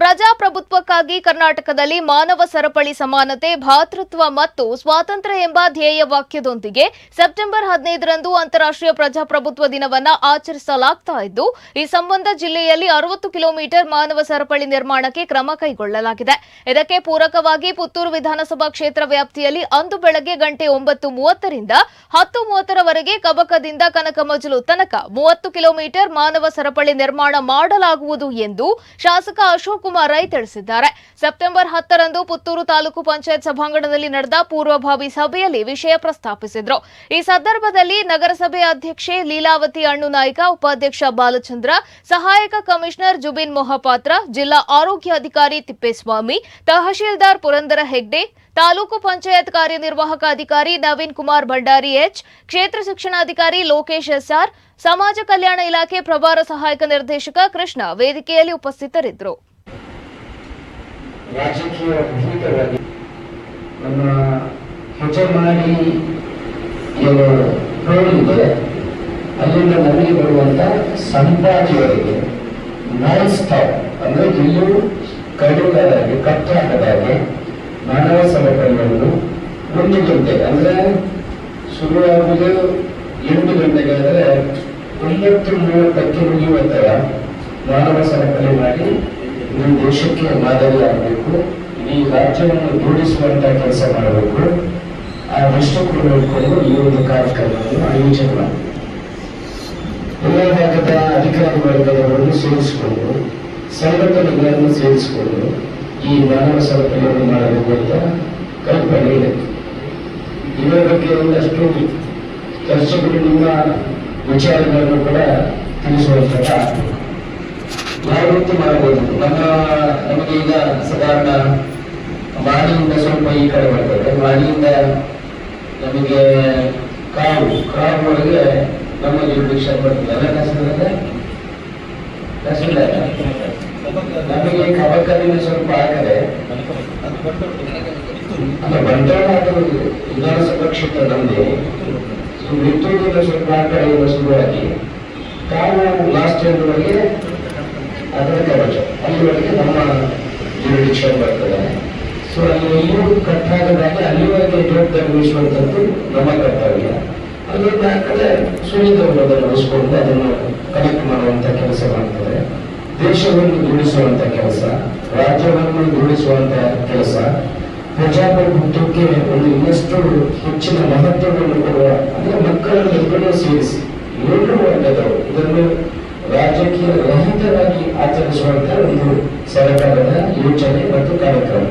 ಪ್ರಜಾಪ್ರಭುತ್ವಕ್ಕಾಗಿ ಕರ್ನಾಟಕದಲ್ಲಿ ಮಾನವ ಸರಪಳಿ ಸಮಾನತೆ, ಭಾತೃತ್ವ ಮತ್ತು ಸ್ವಾತಂತ್ರ್ಯ ಎಂಬ ಧ್ಯೇಯ ವಾಕ್ಯದೊಂದಿಗೆ ಸೆಪ್ಟೆಂಬರ್ ಹದಿನೈದರಂದು ಅಂತಾರಾಷ್ಟ್ರೀಯ ಪ್ರಜಾಪ್ರಭುತ್ವ ದಿನವನ್ನು ಆಚರಿಸಲಾಗ್ತಾ ಇದ್ದು, ಈ ಸಂಬಂಧ ಜಿಲ್ಲೆಯಲ್ಲಿ ಅರವತ್ತು ಕಿಲೋಮೀಟರ್ ಮಾನವ ಸರಪಳಿ ನಿರ್ಮಾಣಕ್ಕೆ ಕ್ರಮ ಕೈಗೊಳ್ಳಲಾಗಿದೆ. ಇದಕ್ಕೆ ಪೂರಕವಾಗಿ ಪುತ್ತೂರು ವಿಧಾನಸಭಾ ಕ್ಷೇತ್ರ ವ್ಯಾಪ್ತಿಯಲ್ಲಿ ಅಂದು ಬೆಳಗ್ಗೆ ಗಂಟೆ ಒಂಬತ್ತು ಮೂವತ್ತರಿಂದ ಹತ್ತು ಮೂವತ್ತರವರೆಗೆ ಕಬಕದಿಂದ ಕನಕಮಜಲು ತನಕ ಮೂವತ್ತು ಕಿಲೋಮೀಟರ್ ಮಾನವ ಸರಪಳಿ ನಿರ್ಮಾಣ ಮಾಡಲಾಗುವುದು ಎಂದು ಶಾಸಕ ಅಶೋಕ್ ಕುಮಾರ್ ರೈ ತಿಳಿಸಿದ್ದಾರೆ. ಸೆಪ್ಟೆಂಬರ್ ಹತ್ತರಂದು ಪುತ್ತೂರು ತಾಲೂಕು ಪಂಚಾಯತ್ ಸಭಾಂಗಣದಲ್ಲಿ ನಡೆದ ಪೂರ್ವಭಾವಿ ಸಭೆಯಲ್ಲಿ ವಿಷಯ ಪ್ರಸ್ತಾಪಿಸಿದ್ರು. ಈ ಸಂದರ್ಭದಲ್ಲಿ ನಗರಸಭೆ ಅಧ್ಯಕ್ಷೆ ಲೀಲಾವತಿ ಅಣ್ಣು ನಾಯ್ಕ, ಉಪಾಧ್ಯಕ್ಷ ಬಾಲಚಂದ್ರ, ಸಹಾಯಕ ಕಮಿಷನರ್ ಜುಬಿನ್ ಮೊಹಪಾತ್ರ, ಜಿಲ್ಲಾ ಆರೋಗ್ಯಾಧಿಕಾರಿ ತಿಪ್ಪೇಸ್ವಾಮಿ, ತಹಶೀಲ್ದಾರ್ ಪುರಂದರ ಹೆಗ್ಡೆ, ತಾಲೂಕು ಪಂಚಾಯತ್ ಕಾರ್ಯನಿರ್ವಾಹಕ ಅಧಿಕಾರಿ ನವೀನ್ ಕುಮಾರ್ ಭಂಡಾರಿ ಎಚ್, ಕ್ಷೇತ್ರ ಶಿಕ್ಷಣಾಧಿಕಾರಿ ಲೋಕೇಶ್ ಎಸ್ಆರ್, ಸಮಾಜ ಕಲ್ಯಾಣ ಇಲಾಖೆ ಪ್ರಭಾರ ಸಹಾಯಕ ನಿರ್ದೇಶಕ ಕೃಷ್ಣ ವೇದಿಕೆಯಲ್ಲಿ ಉಪಸ್ಥಿತರಿದ್ದರು. ರಾಜಕೀಯ ಭೀತವಾಗಿ ನಮ್ಮ ಹೆಜಮಾಡಿ ಇದೆ. ಅಲ್ಲಿಂದ ನಮಗೆ ಬರುವಂತ ಸಂಪಾದಿಯವರೆಗೆ ನಾನ್ ಸ್ಟಾಪ್ ಅಂದ್ರೆ ಇಲ್ಲೂ ಕಡಿಮೆ ಕಟ್ಟಾಗದಾಗೆ ಮಾನವ ಸರಪಳಿಯನ್ನು ಒಂದು ಗಂಟೆ, ಅಂದ್ರೆ ಶುರುವಾಗುವುದು ಎಂಟು ಗಂಟೆಗಾದರೆ ಒಂಬತ್ತು ಮೂವತ್ತಕ್ಕೆ ಮುಗಿಯುವ ಥರ ಮಾನವ ಸರಪಳಿ ಮಾಡಿ ಇಡೀ ದೇಶಕ್ಕೆ ಮಾದರಿ ಆಗಬೇಕು. ಇಡೀ ರಾಜ್ಯವನ್ನು ಜೋಡಿಸುವಂತ ಕೆಲಸ ಮಾಡಬೇಕು. ಆ ದೃಷ್ಟಿಕೋನ ಇಟ್ಕೊಂಡು ಈ ಒಂದು ಕಾರ್ಯಕ್ರಮವನ್ನು ಆಯೋಜನೆ ಮಾಡಿ ಎಲ್ಲ ಭಾಗದ ಅಧಿಕಾರಿ ವರ್ಗದವರನ್ನು ಸೇರಿಸಿಕೊಂಡು, ಸಂಘಟನೆಗಳನ್ನು ಸೇರಿಸಿಕೊಂಡು ಈ ಮಾನವ ಸರಪಳಿಯನ್ನು ಮಾಡಬೇಕು ಅಂತ ಕಲ್ಪನೆ ಇದೆ. ಇದರ ಬಗ್ಗೆ ಒಂದಷ್ಟು ಚರ್ಚೆಗಳು ನಿಮ್ಮ ವಿಚಾರಗಳನ್ನು ಕೂಡ ತಿಳಿಸುವಂತಹ ರೀತಿ ಮಾಡಬಹುದು. ನಮ್ಮ, ನಮಗೆ ಈಗ ಸಾಧಾರಣ ಮಾಡಿಯಿಂದ ಸ್ವಲ್ಪ ಈ ಕಡೆ ಬರ್ತದೆ. ಮಾಡಿಯಿಂದ ನಮಗೆ ಕಾವು ಕಾವು ಒಳಗೆ ನಮ್ಮ ಜುಡಿಷನ್ ಬರ್ತದೆ. ಕಸದಲ್ಲಿ ಕಸದ ನಮಗೆ ಕಬಕದಿಂದ ಸ್ವಲ್ಪ ಆಗದೆ ಅಲ್ಲ, ಬಂಡವಾಳ ಅದು ವಿಧಾನಸಭಾ ಕ್ಷೇತ್ರ ನಮ್ಮದೇ ಮಿತ್ರದಿಂದ ಸ್ವಲ್ಪ ಆ ಶುರುವಾಗಿ ಕಾವು ಲಾಸ್ಟ್ ಇಯರ್ವರೆಗೆ ಅದರ ಕವಚ ಅಲ್ಲಿವರೆಗೆ ನಮ್ಮ ಜುರಿಡಿಕ್ಷನ್ ಬರ್ತದೆ. ಸೊ ಅಲ್ಲಿ ಎಲ್ಲೂ ಕಟ್ಟಾಗದಾಗ ಅಲ್ಲಿವರೆಗೆ ದೊಡ್ಡ ಉಳಿಸುವಂಥದ್ದು ನಮ್ಮ ಕರ್ತವ್ಯ. ಅಲ್ಲಿ ಆ ಕಡೆ ಅದನ್ನು ಉಳಿಸ್ಕೊಂಡು ಅದನ್ನು ಕನೆಕ್ಟ್ ಮಾಡುವಂತ ಕೆಲಸ ಮಾಡ್ತಾರೆ. ದೇಶವನ್ನು ದುಡಿಸುವಂತ ಕೆಲಸ, ರಾಜ್ಯವನ್ನು ದುಡಿಸುವಂತ ಕೆಲಸ, ಪ್ರಜಾಪ್ರಭುತ್ವಕ್ಕೆ ಒಂದು ಇನ್ನಷ್ಟು ಹೆಚ್ಚಿನ ಮಹತ್ವವನ್ನು ಕೊಡುವ, ಅಂದ್ರೆ ಮಕ್ಕಳನ್ನು ಎಲ್ಲರೂ ಸೇರಿಸಿ. ಎಲ್ಲರೂ ವರ್ಗದವರು ಇದನ್ನು ರಾಜಕೀಯ ರಹಿತವಾಗಿ ಆಚರಿಸುವಂತಹ ಒಂದು ಸರ್ಕಾರದ ಯೋಚನೆ ಮತ್ತು ಕಾರ್ಯಕ್ರಮ.